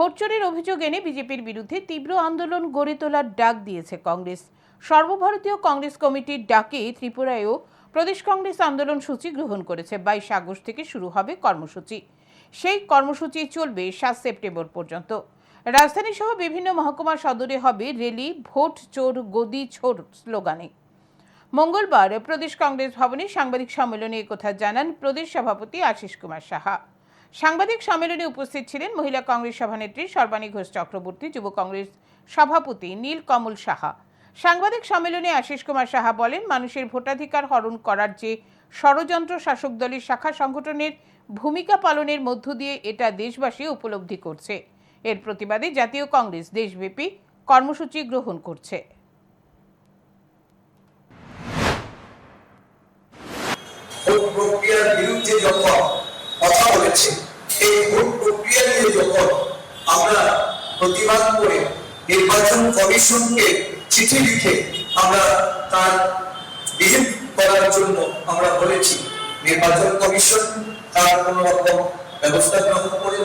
Vote অভিযোগ এনে বিজেপির বিরুদ্ধে তীব্র আন্দোলন গড়ে তোলার ডাক দিয়েছে কংগ্রেস। সর্বভারতীয় কংগ্রেস কমিটির ডাকে ত্রিপুরায়ও প্রদেশ কংগ্রেস আন্দোলন সূচি গ্রহণ করেছে। বাইশ আগস্ট থেকে শুরু হবে কর্মসূচি। সেই কর্মসূচি চলবে সাত সেপ্টেম্বর পর্যন্ত। রাজধানী সহ বিভিন্ন মহকুমা সদরে হবে রেলি, ভোট চোর, গদি ছোর স্লোগানে। মঙ্গলবার প্রদেশ কংগ্রেস ভবনে সাংবাদিক সম্মেলনে একথা জানান প্রদেশ সভাপতি আশিস কুমার সাহা। সাংবাদিক সম্মেলনে উপস্থিত ছিলেন মহিলা কংগ্রেস সভানেত্রী সর্বাণী ঘোষ চক্রবর্তী, যুব কংগ্রেস সভাপতি নীল কমল সাহা। সাংবাদিক সম্মেলনে আশিস কুমার সাহা বলেন, মানুষের ভোটাধিকার হরণ করার যে ষড়যন্ত্র শাসক দলের শাখা সংগঠনের ভূমিকা পালনের মধ্য দিয়ে এটা দেশবাসী উপলব্ধি করছে। এর প্রতিবাদে জাতীয় কংগ্রেস দেশব্যাপী কর্মসূচি গ্রহণ করছে। প্রক্রিয়ার বিরুদ্ধে যখন বলেছে এই ভোট প্রক্রিয়া নিয়ে যখন আমরা প্রতিবাদ করে নির্বাচন কমিশনকে চিঠি লিখে আমরা তার বিহিত করার জন্য আমরা বলেছি, নির্বাচন কমিশন তার কোন রকম ব্যবস্থা গ্রহণ করে